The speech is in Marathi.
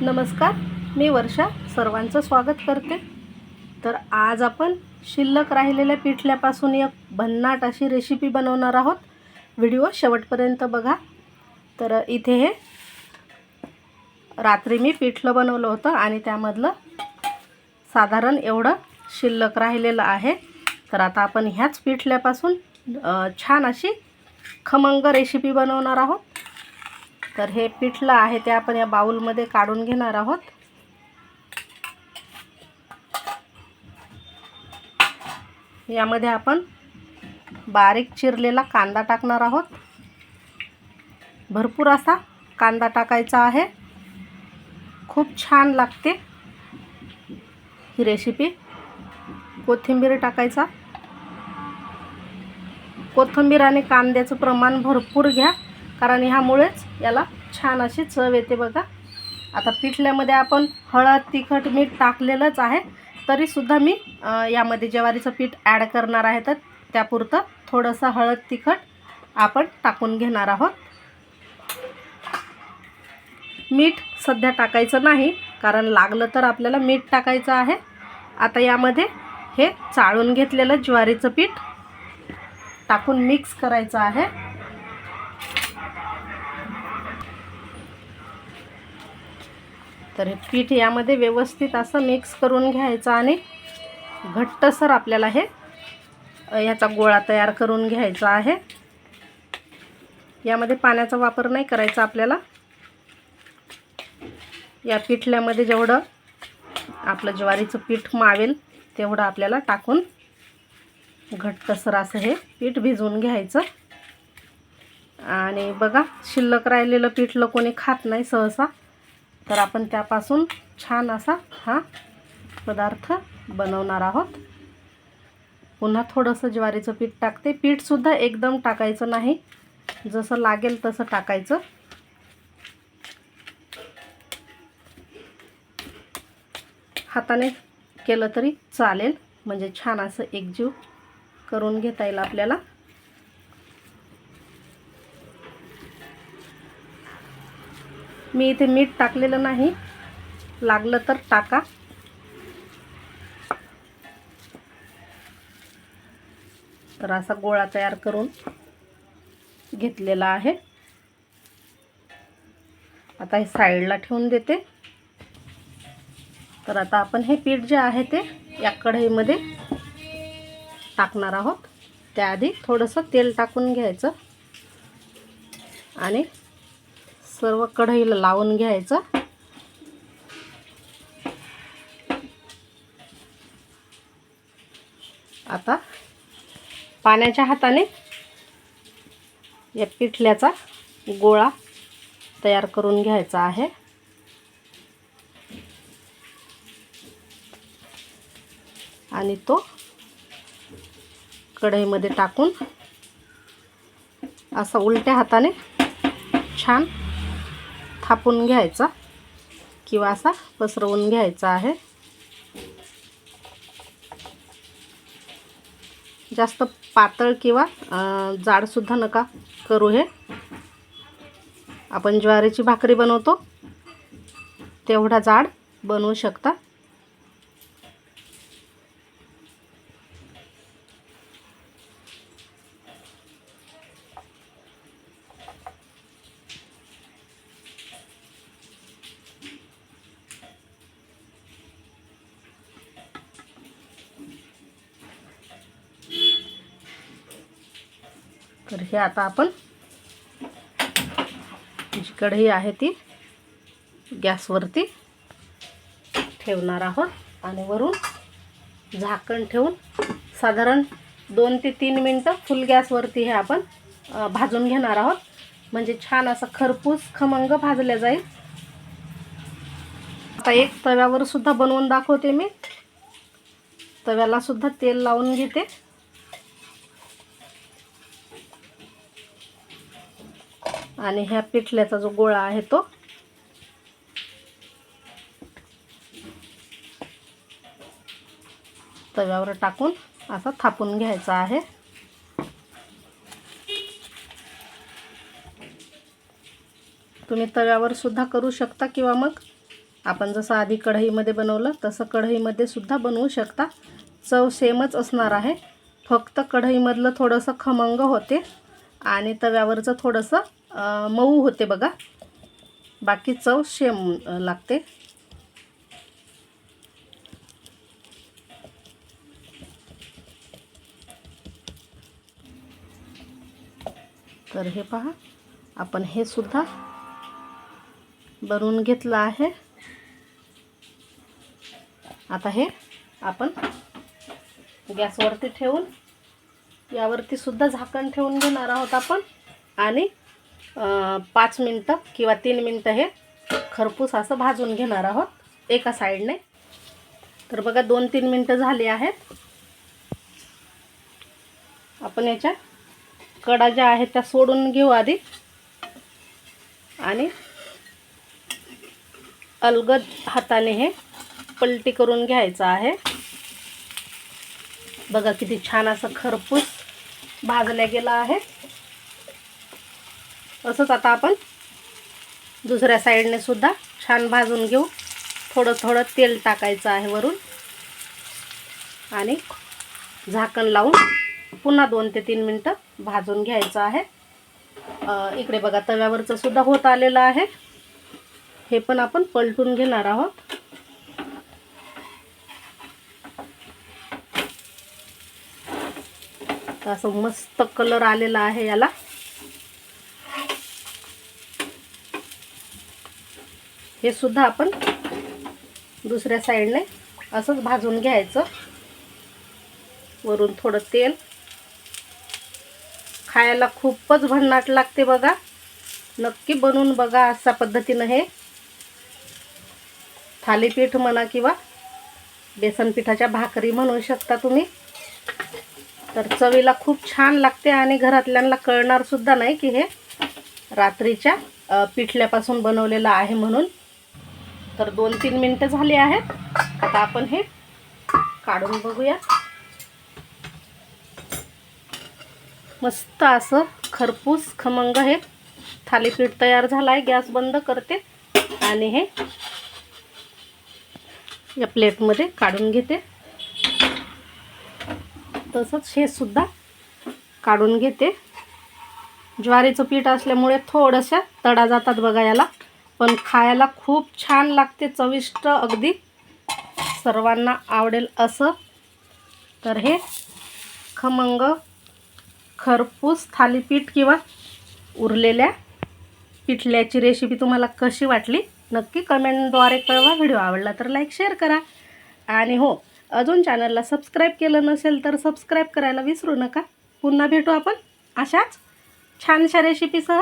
नमस्कार मी वर्षा सर्वांचं स्वागत करते. तर आज आपण शिल्लक राहिलेल्या पिठल्यापासून एक भन्नाट अशी रेसिपी बनवणार आहोत. व्हिडिओ शेवटपर्यंत बघा. तर इथे हे रात्री मी पिठलं बनवलं होतं आणि त्यामधलं साधारण एवढं शिल्लक राहिलेलं आहे. तर आता आपण ह्याच पिठल्यापासून छान अशी खमंग रेसिपी बनवणार आहोत. तर हे पिठलं आहे ते आपण या बाऊलमध्ये काढून घेणार आहोत. यामध्ये आपण बारीक चिरलेला कांदा टाकणार आहोत. भरपूर असा कांदा टाकायचा आहे. खूप छान लागते ही रेसिपी कोथिंबीर टाकायचा. कोथिंबीर आणि कांद्याचं प्रमाण भरपूर घ्या. कारण ह्यामुळेच याला छान अशी चव येते बघा. आता पिठल्यामध्ये आपण हळद तिखट मीठ टाकलेलंच आहे. तरीसुद्धा मी यामध्ये ज्वारीचं पीठ ॲड करणार आहे. तर त्यापुरतं थोडंसं हळद तिखट आपण टाकून घेणार आहोत. मीठ सध्या टाकायचं नाही कारण लागलं तर आपल्याला मीठ टाकायचं आहे. आता यामध्ये हे चाळून घेतलेलं ज्वारीचं पीठ टाकून मिक्स करायचं आहे. तर हे पीठ यामध्ये व्यवस्थित असं मिक्स करून घ्यायचं आणि घट्टसर आपल्याला हे ह्याचा गोळा तयार करून घ्यायचा आहे. यामध्ये पाण्याचा वापर नाही करायचा आपल्याला. या पिठल्यामध्ये जेवढं आपलं ज्वारीचं पीठ मावेल तेवढं आपल्याला टाकून घट्टसर असं हे पीठ भिजवून घ्यायचं. आणि बघा शिल्लक राहिलेलं पिठलं कोणी खात नाही सहसा. तर आपण त्यापासून छान असा हा पदार्थ बनवणार आहोत. पुन्हा थोडंसं ज्वारीचं पीठ टाकते. पीठसुद्धा एकदम टाकायचं नाही. जसं लागेल तसं टाकायचं. हाताने केलं तरी चालेल. म्हणजे छान असं एकजीव करून घेता येईल आपल्याला. मी इथे मीठ टाकलेलं नाही. लागलं तर टाका. तर असा गोळा तयार करून घेतलेला आहे. आता हे साईडला ठेवून देते. तर आता आपण हे पीठ जे आहे ते या कढईमध्ये टाकणार आहोत. त्याआधी थोडंसं तेल टाकून घ्यायचं. आणि सर्व कढईला लावून घ्यायचं. आता पाण्याच्या हाताने या पिठल्याचा गोळा तयार करून घ्यायचा आहे. आणि तो कढईमध्ये टाकून असा उलट्या हाताने छान थापून घ्यायचा किंवा असा पसरवून घ्यायचा आहे. जास्त पातळ किंवा जाडसुद्धा नका करू हे. आपण ज्वारीची भाकरी बनवतो तेवढा जाड बनवू शकता. तर हे आता आपण जी कढई आहे ती गॅसवरती ठेवणार आहोत. आणि वरून झाकण ठेवून साधारण दोन ते तीन मिनटं फुल गॅसवरती हे आपण भाजून घेणार आहोत. म्हणजे छान असं खरपूस खमंग भाजल्या जाईल. आता एक तव्यावर सुद्धा बनवून दाखवते मी. तव्याला सुद्धा तेल लावून घेते. आणि ह्या पिठल्याचा जो गोळा आहे तो. तव्यावर टाकून असा थापून घ्यायचा आहे. तुम्ही तव्यावर सुद्धा करू शकता किंवा मग आपण जसं आधी कढईमध्ये बनवलं तसं कढईमध्ये सुद्धा बनवू शकता. चव सेमच असणार आहे. फक्त कढईमधलं थोडंसं खमंग होते. आणि तव्यावरचं थोडंसं मऊ होते बघा. बाकी चव सेम लागते. तर हे पहा आपण हे सुद्धा बनवून घेतलं आहे. आता हे आपण गॅसवरती ठेवून यावरती सुद्धा झाकण ठेवून घेणार आहोत आपण. आणि पाच मिनटं किंवा तीन मिनटं हे खरपूस असं भाजून घेणार आहोत एका साईडने. तर बघा दोन तीन मिनटं झाली आहेत. आपण याच्या कडा ज्या आहेत त्या सोडून घेऊ आधी. आणि अलगद हाताने हे पलटी करून घ्यायचं आहे. बघा किती छान असं खरपूस भाजल्या गेलं आहे. असंच आता आपण दुसऱ्या साईडने सुद्धा छान भाजून घेऊ. थोडं थोडं तेल टाकायचं आहे वरून. आणि झाकण लावून पुन्हा दोन ते तीन मिनटं भाजून घ्यायचं आहे. इकडे बघा तव्यावरचं सुद्धा होत आलेलं आहे. हे पण आपण पलटून घेणार आहोत. तर असं मस्त कलर आलेला आहे याला. हे सुद्धा आपण दुसऱ्या साईडने असंच भाजून घ्यायचं. वरून थोडं तेल. खायला खूपच भन्नाट लागते बघा. नक्की बनवून बघा अशा पद्धतीनं हे. थालीपीठ म्हणा किंवा बेसन पिठाच्या भाकरी म्हणू शकता तुम्ही. तर चवीला खूप छान लागते आणि घरातल्यांना कळणारसुद्धा नाही की हे रात्रीच्या पिठल्यापासून बनवलेलं आहे म्हणून. तर दोन तीन मिनटं झाली आहेत. आता आपण हे काढून बघूया. मस्त असं खरपूस खमंग हे थालीपीठ तयार झालं आहे गॅस बंद करते आणि हे या प्लेटमध्ये काढून घेते. तसंच हे सुद्धा काढून घेते. ज्वारीचं पीठ असल्यामुळे थोडंशा तडा जातात बघा याला. पण खायला खूप छान लागते चविष्ट अगदी. सर्वांना आवडेल असं. तर हे खमंग खरपूस थालीपीठ किंवा उरलेल्या पिठल्याची रेसिपी तुम्हाला कशी वाटली नक्की कमेंटद्वारे कळवा. व्हिडिओ आवडला तर लाईक शेअर करा. आणि हो अजून चॅनलला सबस्क्राईब केलं नसेल तर सबस्क्राईब करायला विसरू नका. पुन्हा भेटू आपण अशाच छानशा रेसिपीसह